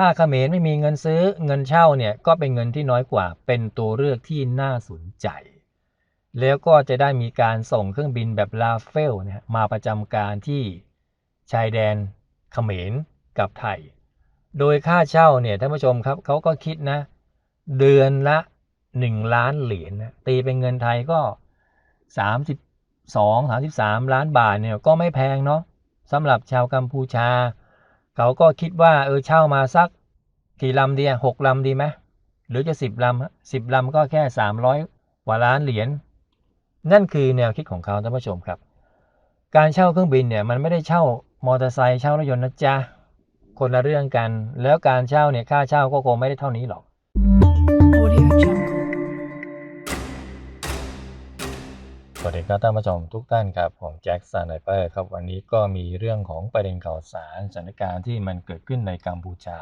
ถ้าเขมรไม่มีเงินซื้อเงินเช่าเนี่ยก็เป็นเงินที่น้อยกว่า เป็นตัวเลือกที่น่าสนใจ แล้วก็จะได้มีการส่งเครื่องบินแบบลาเฟลเนี่ยมาประจำการที่ชายแดนเขมรกับไทย โดยค่าเช่าเนี่ยท่านผู้ชมครับเขาก็คิดนะ เดือนละ 1 ล้านเหรียญนะตีเป็นเงินไทยก็ 32 33 ล้านบาทเนี่ยก็ไม่แพงเนาะสำหรับชาวกัมพูชา เขาก็คิดว่าเออเช่ามาสักกี่ลำดีอะหกลำดีไหมหรือจะสิบลำสิบลำก็แค่สามร้อยกว่าล้านเหรียญนั่นคือแนวคิดของเขาท่านผู้ชมครับ การเช่าเครื่องบินเนี่ยมันไม่ได้เช่ามอเตอร์ไซค์เช่ารถยนต์นะจ๊ะคนละเรื่องกัน แล้วการเช่าเนี่ยค่าเช่าก็คงไม่ได้เท่านี้หรอก วัสดีครับท่านผู้ชมทุกท่านครับ ผมแจ็คสันไนเปอร์ครับ วันนี้ก็มีเรื่องของประเด็นข่าวสารสถานการณ์ที่มันเกิดขึ้นในกัมพูชา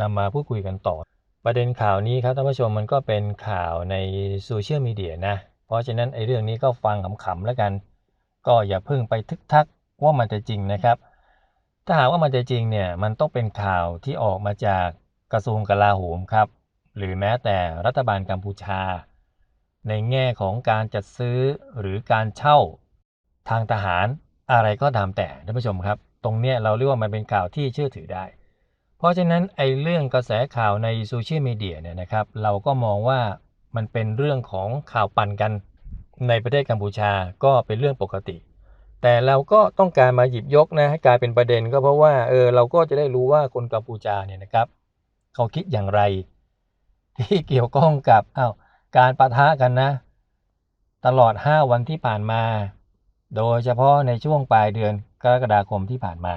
นำมาพูดคุยกันต่อ ประเด็นข่าวนี้ครับท่านผู้ชมมันก็เป็นข่าวในโซเชียลมีเดียนะ เพราะฉะนั้นไอ้เรื่องนี้ก็ฟังขำๆแล้วกัน ก็อย่าเพิ่งไปทึกทักว่ามันจะจริงนะครับ ถ้าหากว่ามันจะจริงเนี่ยมันต้องเป็นข่าวที่ออกมาจากกระทรวงกลาโหมครับ หรือแม้แต่รัฐบาลกัมพูชา ในแง่ของการจัดซื้อหรือการเช่าทางทหารอะไรก็ตามแต่ท่านผู้ชมครับ ตรงเนี้ยเราเรียกว่ามันเป็นข่าวที่เชื่อถือได้ เพราะฉะนั้นไอ้เรื่องกระแสข่าวในโซเชียลมีเดียเนี่ยนะครับเราก็มองว่ามันเป็นเรื่องของข่าวปั่นกันในประเทศกัมพูชาก็เป็นเรื่องปกติ แต่เราก็ต้องการมาหยิบยกนะให้กลายเป็นประเด็นก็เพราะว่าเออเราก็จะได้รู้ว่าคนกัมพูชาเนี่ยนะครับ เขาคิดอย่างไร ที่เกี่ยวข้องกับอ้าว การปะทะกันนะ ตลอด 5 วันที่ผ่านมา โดยเฉพาะในช่วงปลายเดือนกรกฎาคมที่ผ่านมา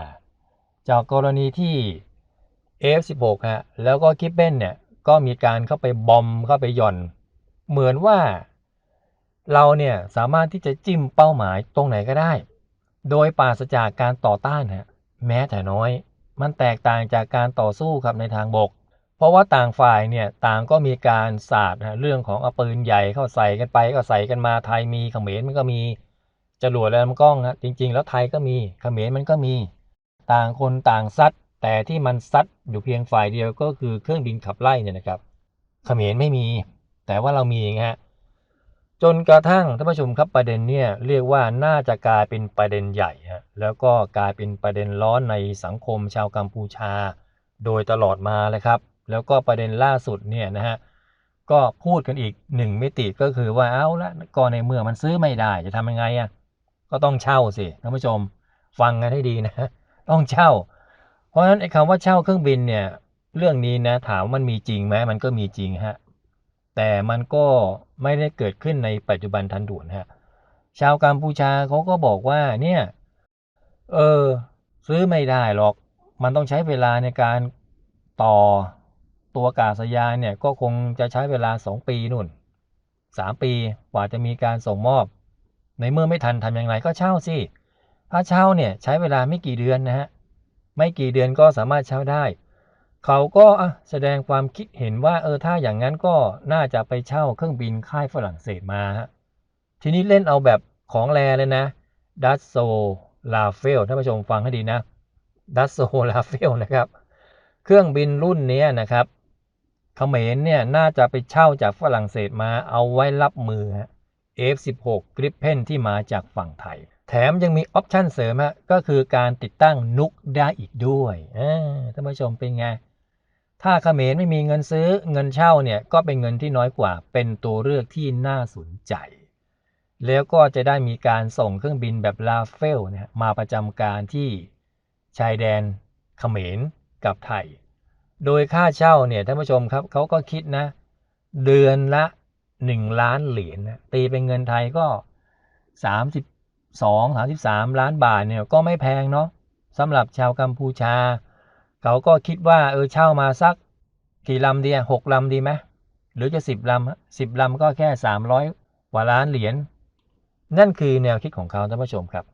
จากกรณีที่ F16 ฮะแล้วก็คิปเป้นเนี่ยก็มีการเข้าไปบอมเข้าไปย่อน เหมือนว่าเราเนี่ยสามารถที่จะจิ้มเป้าหมายตรงไหนก็ได้ โดยปราศจากการต่อต้านฮะแม้แต่น้อย มันแตกต่างจากการต่อสู้ครับในทางบก เพราะว่าต่างฝ่ายเนี่ยต่างก็มีการสาดนะเรื่องของเอาปืนใหญ่เข้าใส่กันไปก็ใส่กันมาไทยมีเขมรมันก็มีจรวดและลำกล้องนะจริง ๆ แล้วไทยก็มีเขมรมันก็มี ต่างคนต่างซัดแต่ที่มันซัดอยู่เพียงฝ่ายเดียวก็คือเครื่องบินขับไล่เนี่ยนะครับเขมรไม่มี แต่ว่าเรามีไงฮะจนกระทั่งท่านผู้ชมครับประเด็นเนี่ยเรียกว่าน่าจะกลายเป็นประเด็นใหญ่ฮะแล้วก็กลายเป็นประเด็นร้อนในสังคมชาวกัมพูชา โดยตลอดมาเลยครับ แล้วก็ประเด็นล่าสุดเนี่ยนะฮะก็พูดกันอีกหนึ่งมิติก็คือว่าเอาละก็ในเมื่อมันซื้อไม่ได้จะทำยังไงอะก็ต้องเช่าสิท่านผู้ชมฟังกันให้ดีนะ ต้องเช่า เพราะฉะนั้นไอ้คำว่าเช่าเครื่องบินเนี่ยเรื่องนี้นะถามว่ามันมีจริงไหมมันก็มีจริงฮะแต่มันก็ไม่ได้เกิดขึ้นในปัจจุบันทันด่วนฮะชาวกัมพูชาเขาก็บอกว่าเนี่ยเออซื้อไม่ได้หรอก มันต้องใช้เวลาในการต่อ ตัวอากาศยานเนี่ยก็คงจะใช้เวลา 2 ปีนู่น 3 ปีกว่าจะมีการส่งมอบ ในเมื่อไม่ทันทำอย่างไรก็เช่าสิถ้าเช่าเนี่ยใช้เวลาไม่กี่เดือนนะฮะไม่กี่เดือนก็สามารถเช่าได้ เขาก็แสดงความคิดเห็นว่าเออถ้าอย่างนั้นก็น่าจะไปเช่าเครื่องบินค่ายฝรั่งเศสมาฮะทีนี้เล่นเอาแบบของแรเลยนะดัสโซลาเฟลท่านผู้ชมฟังให้ดีนะดัสโซลาเฟลนะครับ เครื่องบินรุ่นนี้นะครับ เขมรเนี่ยน่าจะไปเช่าจากฝรั่งเศสมาเอาไว้รับมือฮะ F16 Gripen ที่มาจากฝั่งไทย แถมยังมีออปชั่นเสริมฮะก็คือการติดตั้งนุกได้อีกด้วยท่านผู้ชมเป็นไง ถ้าเขมรไม่มีเงินซื้อเงินเช่าเนี่ยก็เป็นเงินที่น้อยกว่า เป็นตัวเลือกที่น่าสนใจ แล้วก็จะได้มีการส่งเครื่องบินแบบลาเฟลเนี่ยมาประจำการที่ชายแดนเขมรกับไทย โดยค่าเช่าเนี่ยท่านผู้ชมครับเขาก็คิดนะ เดือนละ 1 ล้านเหรียญนะตีเป็นเงินไทยก็ 32 33 ล้านบาทเนี่ยก็ไม่แพงเนาะสำหรับชาวกัมพูชา เขาก็คิดว่าเออเช่ามาสักกี่ลำดีอะหกลำดีไหมหรือจะสิบลำสิบลำก็แค่300กว่าล้านเหรียญนั่นคือแนวคิดของเขาท่านผู้ชมครับ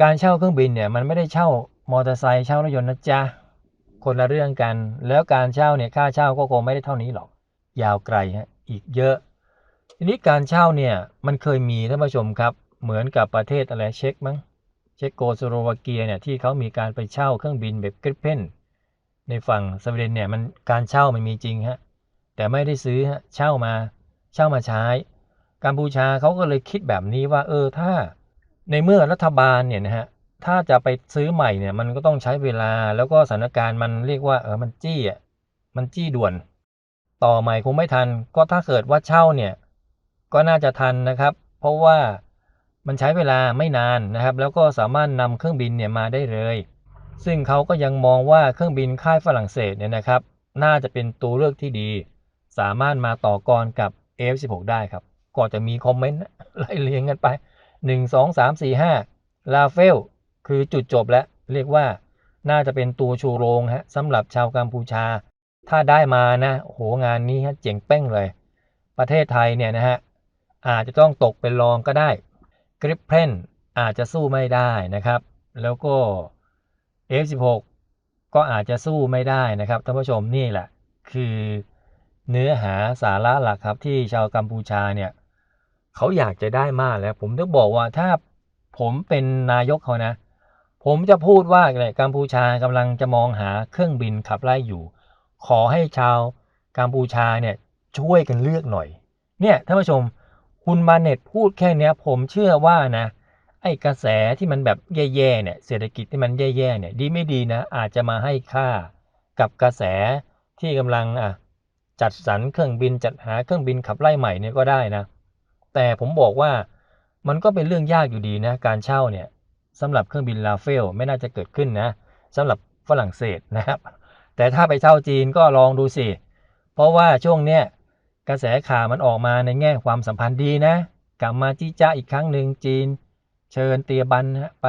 การเช่าเครื่องบินเนี่ยมันไม่ได้เช่ามอเตอร์ไซค์เช่ารถยนต์นะจ๊ะ คนละเรื่องกัน แล้วการเช่าเนี่ยค่าเช่าก็คงไม่ได้เท่านี้หรอก ยาวไกลฮะอีกเยอะ ทีนี้การเช่าเนี่ยมันเคยมีท่านผู้ชมครับ เหมือนกับประเทศอะไรเช็กมั้งเช็กโกสโลวาเกียเนี่ยที่เขามีการไปเช่าเครื่องบินแบบกริปเพนในฝั่งสวีเดนเนี่ยมันการเช่ามันมีจริงฮะแต่ไม่ได้ซื้อฮะเช่ามาเช่ามาใช้ กัมพูชาเขาก็เลยคิดแบบนี้ว่าเออถ้าในเมื่อรัฐบาลเนี่ยนะฮะ ถ้าจะไปซื้อใหม่เนี่ย มันก็ต้องใช้เวลาแล้วก็สถานการณ์มันเรียกว่าเออมันจี้อะมันจี้ด่วน ต่อใหม่คงไม่ทัน ก็ถ้าเกิดว่าเช่าเนี่ย ก็น่าจะทันนะครับ เพราะว่ามันใช้เวลาไม่นานนะครับ แล้วก็สามารถนำเครื่องบินเนี่ยมาได้เลย ซึ่งเขาก็ยังมองว่าเครื่องบินค่ายฝรั่งเศสเนี่ยนะครับ น่าจะเป็นตัวเลือกที่ดี สามารถมาต่อกรกับ F16 ได้ครับ ก็จะมีคอมเมนต์ไล่เรียงกันไป 1 2 3 4 5ลาเฟล คือจุดจบแล้วเรียกว่าน่าจะเป็นตัวชูโรงฮะสำหรับชาวกัมพูชา ถ้าได้มานะโอ้โหงานนี้ฮะเจ๋งเป้งเลย ประเทศไทยเนี่ยนะฮะอาจจะต้องตกเป็นรองก็ได้กริปเพนอาจจะสู้ไม่ได้นะครับ แล้วก็ F16 ก็อาจจะสู้ไม่ได้นะครับท่านผู้ชมนี่แหละ คือเนื้อหาสาระหลักครับที่ชาวกัมพูชาเนี่ยเขาอยากจะได้มากแล้ว ผมต้องบอกว่าถ้าผมเป็นนายกเขานะ ผมจะพูดว่าเนี่ยกัมพูชากำลังจะมองหาเครื่องบินขับไล่อยู่ ขอให้ชาวกัมพูชาเนี่ยช่วยกันเลือกหน่อย เนี่ยท่านผู้ชมคุณมาเน็ตพูดแค่เนี้ย ผมเชื่อว่านะไอ้กระแสที่มันแบบแย่ๆเนี่ยเศรษฐกิจที่มันแย่ๆเนี่ยดีไม่ดีนะอาจจะมาให้ค่ากับกระแสที่กำลังอะจัดสรรเครื่องบินจัดหาเครื่องบินขับไล่ใหม่เนี่ยก็ได้นะ แต่ผมบอกว่ามันก็เป็นเรื่องยากอยู่ดีนะการเช่าเนี่ย สำหรับเครื่องบินลาเฟลไม่น่าจะเกิดขึ้นนะสำหรับฝรั่งเศสนะครับ แต่ถ้าไปเช่าจีนก็ลองดูสิ เพราะว่าช่วงเนี้ยกระแสข่าวมันออกมาในแง่ความสัมพันธ์ดีนะ กลับมาจี้จ้าอีกครั้งหนึ่งจีน เชิญเตียบันไป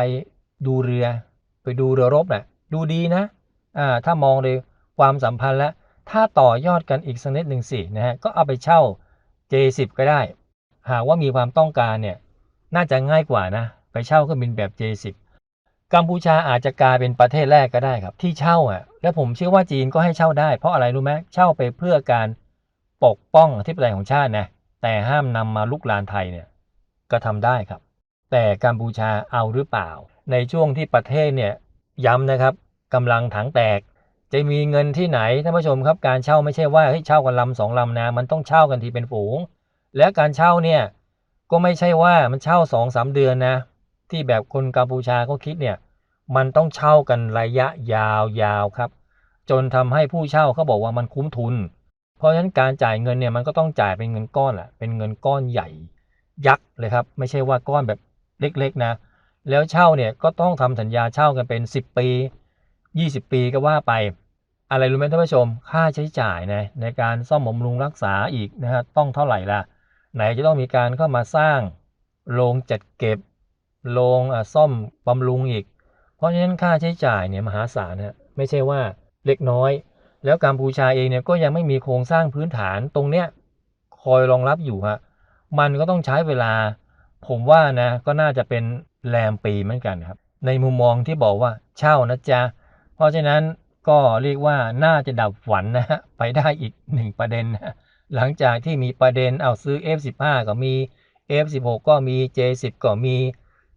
ดูเรือ ไปดูเรือรบน่ะดูดีนะอ่าถ้ามองเลยความสัมพันธ์แล้วถ้าต่อยอดกันอีกสักนิดหนึ่งสินะฮะก็เอาไปเช่า J10 ก็ได้ หากว่ามีความต้องการเนี่ยน่าจะง่ายกว่านะ ไปเช่าเครื่องบินแบบ J10 กัมพูชาอาจจะกลายเป็นประเทศแรกก็ได้ครับ ที่เช่าอะ และผมเชื่อว่าจีนก็ให้เช่าได้ เพราะอะไรรู้ไหมเช่าไปเพื่อการปกป้องอธิปไตยของชาตินะแต่ห้ามนำมาลุกลานไทยเนี่ยก็ทำได้ครับ แต่กัมพูชาเอาหรือเปล่า ในช่วงที่ประเทศเนี่ยย้ำนะครับกำลังถังแตก จะมีเงินที่ไหนท่านผู้ชมครับการเช่าไม่ใช่ว่าเฮ้ยเช่ากันลำสองลำนะมันต้องเช่ากันทีเป็นฝูง และการเช่าเนี่ยก็ไม่ใช่ว่ามันเช่าสองสามเดือนนะ ที่แบบคนกัมพูชาเขาคิดเนี่ยมันต้องเช่ากันระยะยาวๆครับ จนทำให้ผู้เช่าเขาบอกว่ามันคุ้มทุน เพราะฉะนั้นการจ่ายเงินเนี่ยมันก็ต้องจ่ายเป็นเงินก้อนแหละเป็นเงินก้อนใหญ่ยักษ์เลยครับ ไม่ใช่ว่าก้อนแบบเล็กๆนะ แล้วเช่าเนี่ยก็ต้องทำสัญญาเช่ากันเป็น 10 ปี 20 ปีก็ว่าไป อะไรรู้ไหมท่านผู้ชม ค่าใช้จ่ายนะในการซ่อมบำรุงรักษาอีกนะฮะต้องเท่าไหร่ล่ะ ไหนจะต้องมีการเข้ามาสร้างโรงจัดเก็บ โรงอะซ่อมบำรุงอีก เพราะฉะนั้นค่าใช้จ่ายเนี่ยมหาศาลนะไม่ใช่ว่าเล็กน้อย แล้วกัมพูชาเองเนี่ยก็ยังไม่มีโครงสร้างพื้นฐานตรงเนี้ยคอยรองรับอยู่ฮะมันก็ต้องใช้เวลา ผมว่านะก็น่าจะเป็นแรมปีเหมือนกันครับ ในมุมมองที่บอกว่าเช่านะจ๊ะเพราะฉะนั้นก็เรียกว่าน่าจะดับฝันนะฮะไปได้อีกหนึ่งประเด็นนะหลังจากที่มีประเด็นเอาซื้อ F15 ก็มี F16 ก็มี J10 ก็มี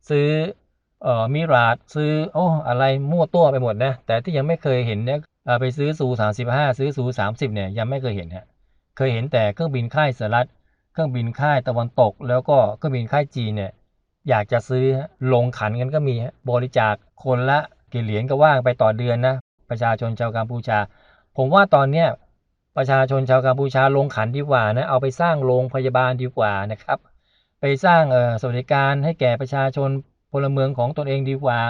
ซื้อเอ่อมิราดซื้อโอ้อะไรมั่วตัวไปหมดนะแต่ที่ยังไม่เคยเห็นเนี่ยไปซื้อซู35ซื้อซู30เนี่ยยังไม่เคยเห็นฮะเคยเห็นแต่เครื่องบินค่ายสหรัฐเครื่องบินค่ายตะวันตก แล้วก็เครื่องบินค่ายจีนเนี่ยอยากจะซื้อลงขันกันก็มีบริจาคคนละกี่เหรียญก็ว่างไปต่อเดือนนะประชาชนชาวกัมพูชา ผมว่าตอนเนี้ยประชาชนชาวกัมพูชาลงขันดีกว่านะเอาไปสร้างโรงพยาบาลดีกว่านะครับ ไปสร้างเอ่อสวัสดิการให้แก่ประชาชนพลเมืองของตนเองดีกว่า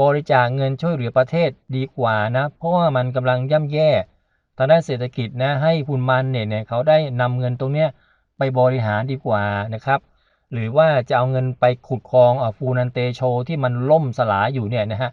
บริจาคเงินช่วยเหลือประเทศดีกว่านะ เพราะว่ามันกำลังย่ำแย่ทางด้านเศรษฐกิจนะให้คุณมันเนี่ยเนี่ยเขาได้นำเงินตรงเนี้ยไปบริหารดีกว่านะครับหรือว่าจะเอาเงินไปขุดคลองอฟูนันเตโชที่มันล่มสลายอยู่เนี่ยนะฮะ